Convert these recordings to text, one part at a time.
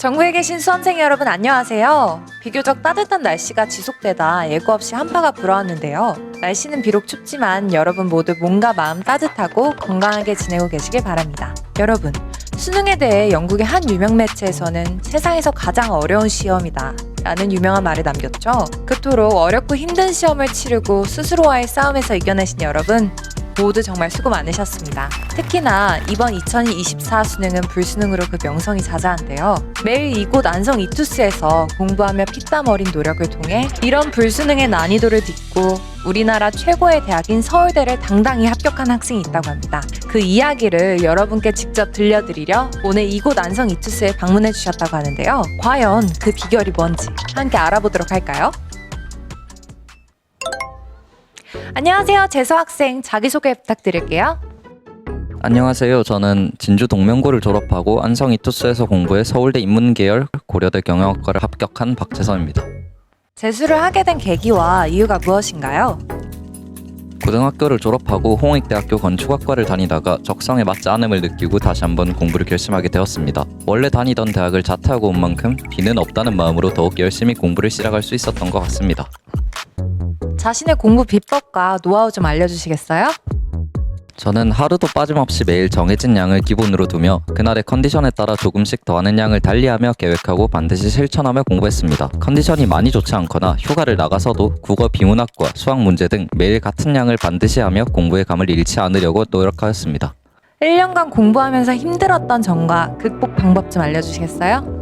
전국에 계신 수험생 여러분 안녕하세요. 비교적 따뜻한 날씨가 지속되다 예고 없이 한파가 불어왔는데요. 날씨는 비록 춥지만 여러분 모두 몸과 마음 따뜻하고 건강하게 지내고 계시길 바랍니다. 여러분, 수능에 대해 영국의 한 유명 매체에서는 세상에서 가장 어려운 시험이다. 라는 유명한 말을 남겼죠. 그토록 어렵고 힘든 시험을 치르고 스스로와의 싸움에서 이겨내신 여러분, 모두 정말 수고 많으셨습니다. 특히나 이번 2024 수능은 불수능으로 그 명성이 자자한데요. 매일 이곳 안성 이투스에서 공부하며 피땀 어린 노력을 통해 이런 불수능의 난이도를 딛고 우리나라 최고의 대학인 서울대를 당당히 합격한 학생이 있다고 합니다. 그 이야기를 여러분께 직접 들려드리려 오늘 이곳 안성 이투스에 방문해 주셨다고 하는데요. 과연 그 비결이 뭔지 함께 알아보도록 할까요? 안녕하세요. 재수 학생 자기소개 부탁드릴게요. 안녕하세요. 저는 진주 동명고를 졸업하고 안성 이투스에서 공부해 서울대 인문계열 고려대 경영학과를 합격한 박재선입니다. 재수를 하게 된 계기와 이유가 무엇인가요? 고등학교를 졸업하고 홍익대학교 건축학과를 다니다가 적성에 맞지 않음을 느끼고 다시 한번 공부를 결심하게 되었습니다. 원래 다니던 대학을 자퇴하고 온 만큼 비는 없다는 마음으로 더욱 열심히 공부를 시작할 수 있었던 것 같습니다. 자신의 공부 비법과 노하우 좀 알려주시겠어요? 저는 하루도 빠짐없이 매일 정해진 양을 기본으로 두며 그날의 컨디션에 따라 조금씩 더하는 양을 달리하며 계획하고 반드시 실천하며 공부했습니다. 컨디션이 많이 좋지 않거나 휴가를 나가서도 국어 비문학과 수학 문제 등 매일 같은 양을 반드시 하며 공부의 감을 잃지 않으려고 노력하였습니다. 1년간 공부하면서 힘들었던 점과 극복 방법 좀 알려주시겠어요?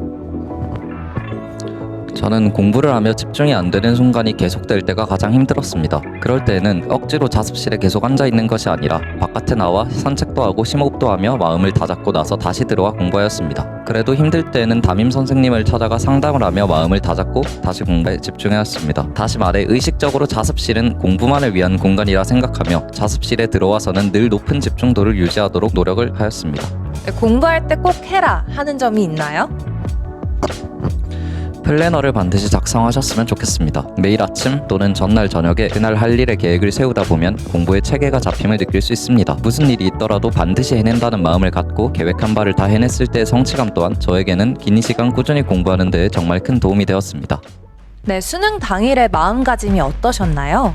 저는 공부를 하며 집중이 안 되는 순간이 계속될 때가 가장 힘들었습니다. 그럴 때에는 억지로 자습실에 계속 앉아 있는 것이 아니라 바깥에 나와 산책도 하고 심호흡도 하며 마음을 다잡고 나서 다시 들어와 공부하였습니다. 그래도 힘들 때에는 담임 선생님을 찾아가 상담을 하며 마음을 다잡고 다시 공부에 집중하였습니다. 다시 말해 의식적으로 자습실은 공부만을 위한 공간이라 생각하며 자습실에 들어와서는 늘 높은 집중도를 유지하도록 노력을 하였습니다. 네, 공부할 때 꼭 해라 하는 점이 있나요? 플래너를 반드시 작성하셨으면 좋겠습니다. 매일 아침 또는 전날 저녁에 그날 할 일의 계획을 세우다 보면 공부에 체계가 잡힘을 느낄 수 있습니다. 무슨 일이 있더라도 반드시 해낸다는 마음을 갖고 계획한 바를 다 해냈을 때의 성취감 또한 저에게는 긴 시간 꾸준히 공부하는 데 정말 큰 도움이 되었습니다. 네, 수능 당일의 마음가짐이 어떠셨나요?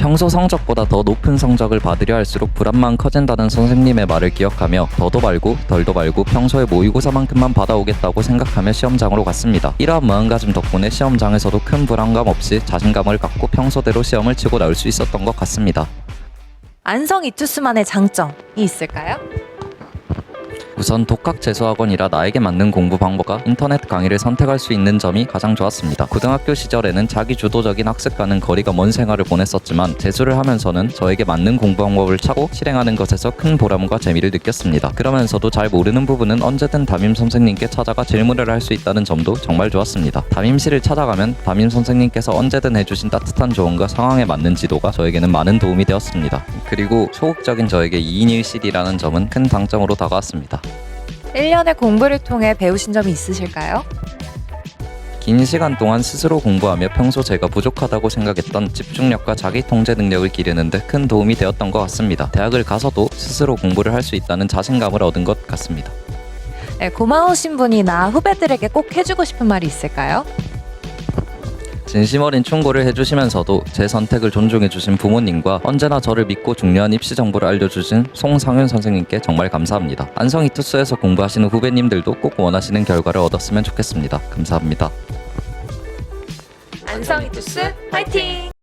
평소 성적보다 더 높은 성적을 받으려 할수록 불안만 커진다는 선생님의 말을 기억하며 더도 말고 덜도 말고 평소에 모의고사만큼만 받아오겠다고 생각하며 시험장으로 갔습니다. 이러한 마음가짐 덕분에 시험장에서도 큰 불안감 없이 자신감을 갖고 평소대로 시험을 치고 나올 수 있었던 것 같습니다. 안성 이투스만의 장점이 있을까요? 우선 독학 재수학원이라 나에게 맞는 공부 방법과 인터넷 강의를 선택할 수 있는 점이 가장 좋았습니다. 고등학교 시절에는 자기 주도적인 학습과는 거리가 먼 생활을 보냈었지만 재수를 하면서는 저에게 맞는 공부 방법을 찾고 실행하는 것에서 큰 보람과 재미를 느꼈습니다. 그러면서도 잘 모르는 부분은 언제든 담임 선생님께 찾아가 질문을 할 수 있다는 점도 정말 좋았습니다. 담임실을 찾아가면 담임 선생님께서 언제든 해주신 따뜻한 조언과 상황에 맞는 지도가 저에게는 많은 도움이 되었습니다. 그리고 소극적인 저에게 2인 1실이라는 점은 큰 장점으로 다가왔습니다. 1년의 공부를 통해 배우신 점이 있으실까요? 긴 시간 동안 스스로 공부하며 평소 제가 부족하다고 생각했던 집중력과 자기 통제 능력을 기르는 데 큰 도움이 되었던 것 같습니다. 대학을 가서도 스스로 공부를 할 수 있다는 자신감을 얻은 것 같습니다. 네, 고마우신 분이나 후배들에게 꼭 해주고 싶은 말이 있을까요? 진심 어린 충고를 해주시면서도 제 선택을 존중해주신 부모님과 언제나 저를 믿고 중요한 입시 정보를 알려주신 송상윤 선생님께 정말 감사합니다. 안성 이 투스에서 공부하시는 후배님들도 꼭 원하시는 결과를 얻었으면 좋겠습니다. 감사합니다. 안성 이 투스 화이팅!